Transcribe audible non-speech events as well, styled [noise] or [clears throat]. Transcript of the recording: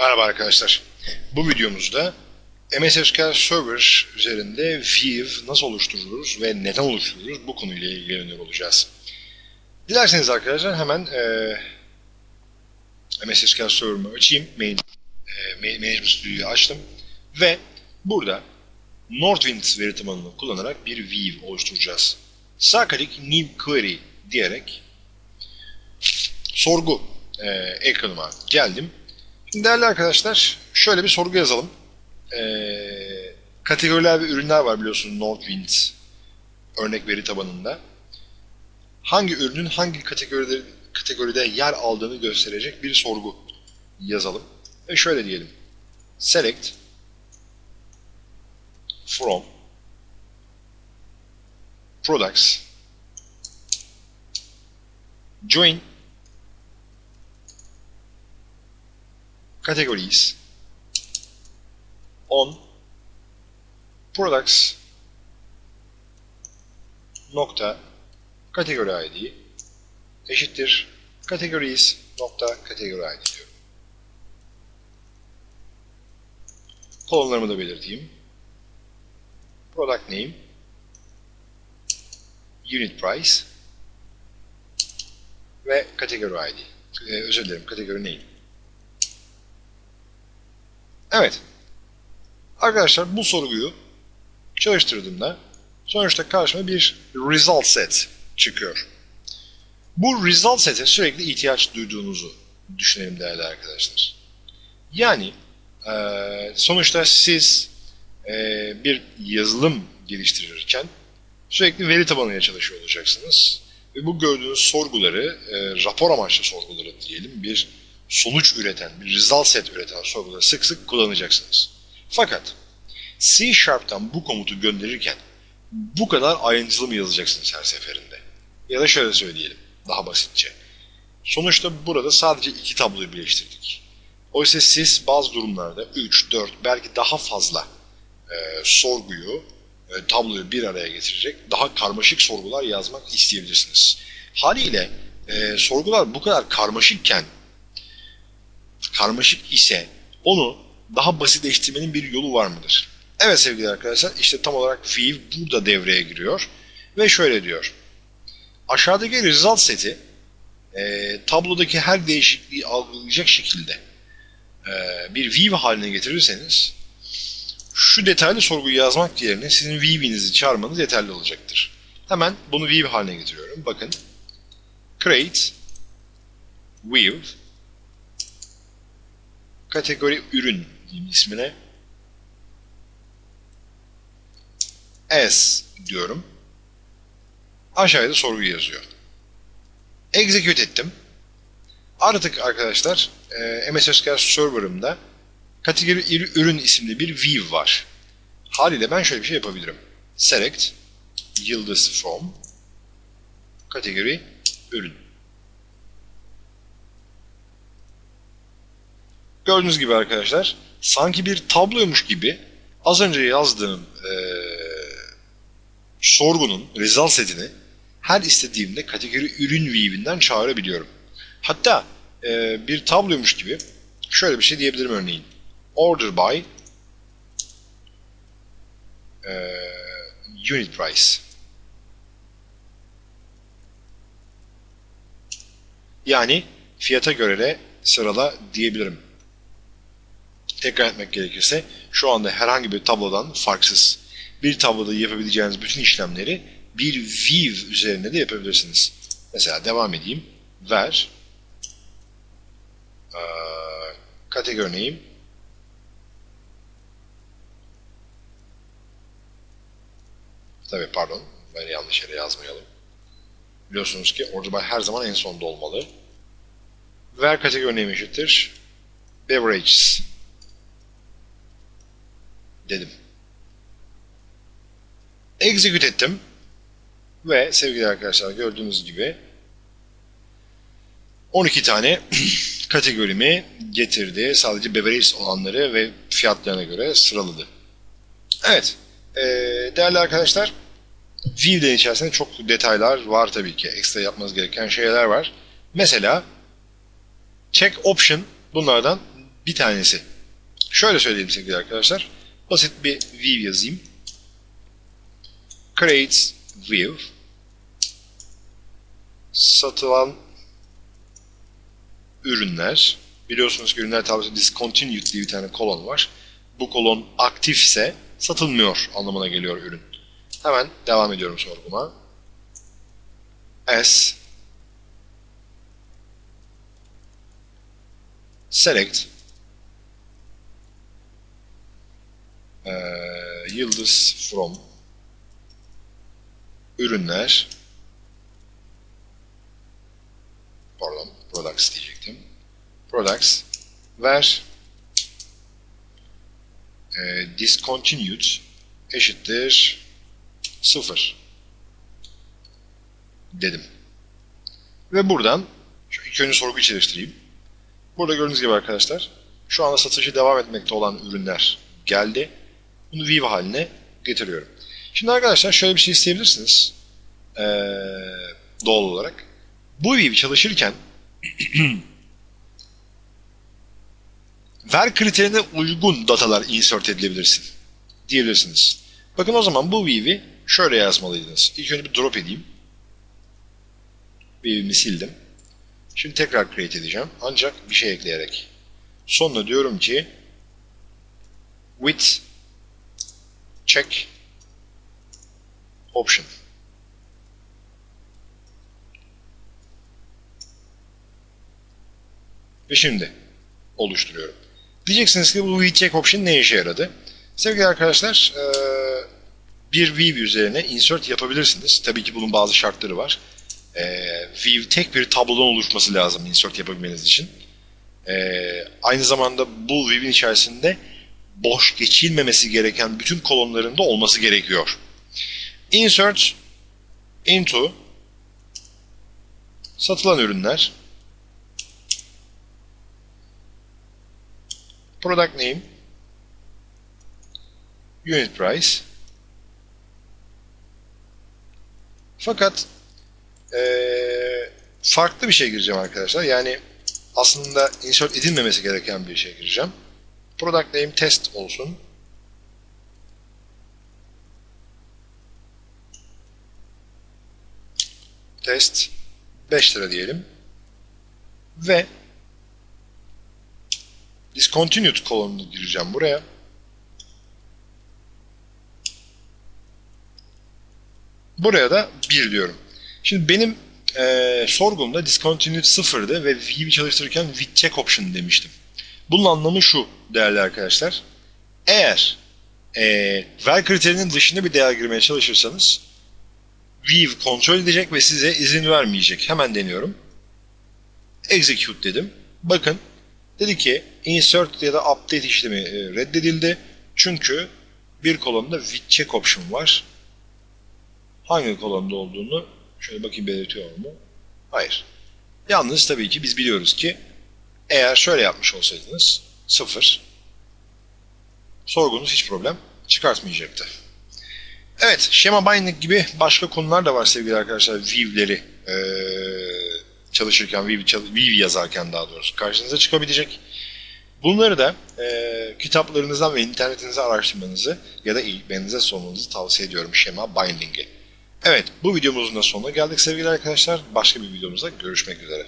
Merhaba arkadaşlar. Bu videomuzda MS SQL Server üzerinde View nasıl oluştururuz ve neden oluştururuz bu konuyla ilgileniyor olacağız. Dilerseniz arkadaşlar hemen e, MS SQL Server'ımı açayım. Main, e, Management Studio'yu açtım. Ve burada Northwind veri tabanını kullanarak bir View oluşturacağız. Sağ klik New Query diyerek sorgu e, ekranıma geldim. Değerli arkadaşlar şöyle bir sorgu yazalım. Ee, kategoriler ve ürünler var biliyorsunuz Northwind örnek veri tabanında. Hangi ürünün hangi kategoride, kategoride yer aldığını gösterecek bir sorgu yazalım. Ve şöyle diyelim. Select from products join categories. On products. Nokta. Kategori id eşittir. Categories. Nokta. Kategori id diyorum. Kolonlarımı da belirteyim. Product name. Unit price. Ve kategori id. Ee, özür dilerim. Kategori name. Evet. Arkadaşlar bu sorguyu çalıştırdığımda sonuçta karşıma bir result set çıkıyor. Bu result set'e sürekli ihtiyaç duyduğunuzu düşünelim değerli arkadaşlar. Yani sonuçta siz bir yazılım geliştirirken sürekli veri tabanıyla çalışıyor olacaksınız. Ve bu gördüğünüz sorguları, rapor amaçlı sorguları diyelim, bir sonuç üreten, bir result set üreten sorguları sık sık kullanacaksınız. Fakat C Sharp'tan bu komutu gönderirken bu kadar ayrıntılı mı yazacaksınız her seferinde? Ya da şöyle söyleyelim, daha basitçe. Sonuçta burada sadece iki tabloyu birleştirdik. Oysa siz bazı durumlarda 3, 4, belki daha fazla e, sorguyu, e, tabloyu bir araya getirecek daha karmaşık sorgular yazmak isteyebilirsiniz. Haliyle e, sorgular bu kadar karmaşıkken karmaşık ise onu daha basitleştirmenin bir yolu var mıdır? Evet sevgili arkadaşlar işte tam olarak View burada devreye giriyor ve şöyle diyor. Aşağıdaki result seti e, tablodaki her değişikliği algılayacak şekilde e, bir view haline getirirseniz şu detaylı sorguyu yazmak yerine sizin view'inizi çağırmanız yeterli olacaktır. Hemen bunu view haline getiriyorum. Bakın create view kategori ürün diyeyim ismine as diyorum. Aşağıda sorgu yazıyor. Execute ettim. Artık arkadaşlar e, MS SQL Server'ımda kategori ürün isimli bir view var. Haliyle ben şöyle bir şey yapabilirim. Select yıldız from kategori ürün. Gördüğünüz gibi arkadaşlar sanki bir tabloymuş gibi az önce yazdığım e, sorgunun result setini her istediğimde kategori ürün view'inden çağırabiliyorum. Hatta e, bir tabloymuş gibi şöyle bir şey diyebilirim örneğin. Order by e, unit price. Yani fiyata göre de sırala diyebilirim. Tekrar etmek gerekirse şu anda herhangi bir tablodan farksız bir tabloda yapabileceğiniz bütün işlemleri bir view üzerinde de yapabilirsiniz. Mesela devam edeyim. Ver kategori name Tabi pardon, ben yanlış yere yazmayalım. Biliyorsunuz ki by her zaman en sonda olmalı. Ver kategori name eşittir. Beverages dedim. Execute ettim. Ve sevgili arkadaşlar gördüğünüz gibi 12 tane [clears throat] kategorimi getirdi. Sadece beverages olanları ve fiyatlarına göre sıraladı. Evet. Ee, değerli arkadaşlar View'den içerisinde çok detaylar var tabii ki. Ekstra yapmanız gereken şeyler var. Mesela check option bunlardan bir tanesi. Şöyle söyleyeyim sevgili arkadaşlar. Basit bir view yazayım. Create view. Satılan ürünler. Biliyorsunuz ki ürünler tablosunda discontinued diye bir tane kolon var. Bu kolon aktifse satılmıyor anlamına geliyor ürün. Hemen devam ediyorum sorguma. S select eee, yıldız from ürünler pardon products diyecektim products ver eee, discontinued eşittir 0 dedim. Ve buradan şu ilk önce sorgu çalıştırayım. Burada gördüğünüz gibi arkadaşlar şu anda satışı devam etmekte olan ürünler geldi. Bunu view haline getiriyorum. Şimdi arkadaşlar şöyle bir şey isteyebilirsiniz. Ee, doğal olarak. Bu view çalışırken [clears throat] ver kriterine uygun datalar insert edilebilirsin diyebilirsiniz. Bakın o zaman bu view'i şöyle yazmalıydınız. İlk önce bir drop edeyim. View'imi sildim. Şimdi tekrar create edeceğim. Ancak bir şey ekleyerek. Sonuna diyorum ki with check option. Ve şimdi oluşturuyorum. Diyeceksiniz ki bu check option ne işe yaradı? Sevgili arkadaşlar, bir view üzerine insert yapabilirsiniz. Tabii ki bunun bazı şartları var. View tek bir tablodan oluşması lazım insert yapabilmeniz için. Aynı zamanda bu view'in içerisinde boş geçilmemesi gereken bütün kolonların da olması gerekiyor. Insert into satılan ürünler product name unit price fakat eee, farklı bir şey gireceğim arkadaşlar. Yani aslında insert edilmemesi gereken bir şey gireceğim. Product name test olsun. Test 5 lira diyelim. Ve discontinued kolonunu gireceğim buraya. Buraya da 1 diyorum. Şimdi benim eee sorgumda discontinued 0'dı ve V'yi çalıştırırken with check option demiştim. Bunun anlamı şu değerli arkadaşlar. Eğer eee ver kriterinin dışında bir değer girmeye çalışırsanız View kontrol edecek ve size izin vermeyecek. Hemen deniyorum. Execute dedim. Bakın dedi ki insert ya da update işlemi e, reddedildi. Çünkü bir kolonda with check option var. Hangi kolonda olduğunu şöyle bakayım belirtiyor mu? Hayır. Yalnız tabii ki biz biliyoruz ki eğer şöyle yapmış olsaydınız 0 sorgunuz hiç problem çıkartmayacaktı. Evet, şema binding gibi başka konular da var sevgili arkadaşlar. View'leri eee, çalışırken, çal- view yazarken daha doğrusu karşınıza çıkabilecek. Bunları da eee, kitaplarınızdan ve internetinizde araştırmanızı ya da eğitmeninize sormanızı tavsiye ediyorum şema binding'i. Evet, bu videomuzun da sonuna geldik sevgili arkadaşlar. Başka bir videomuzda görüşmek üzere.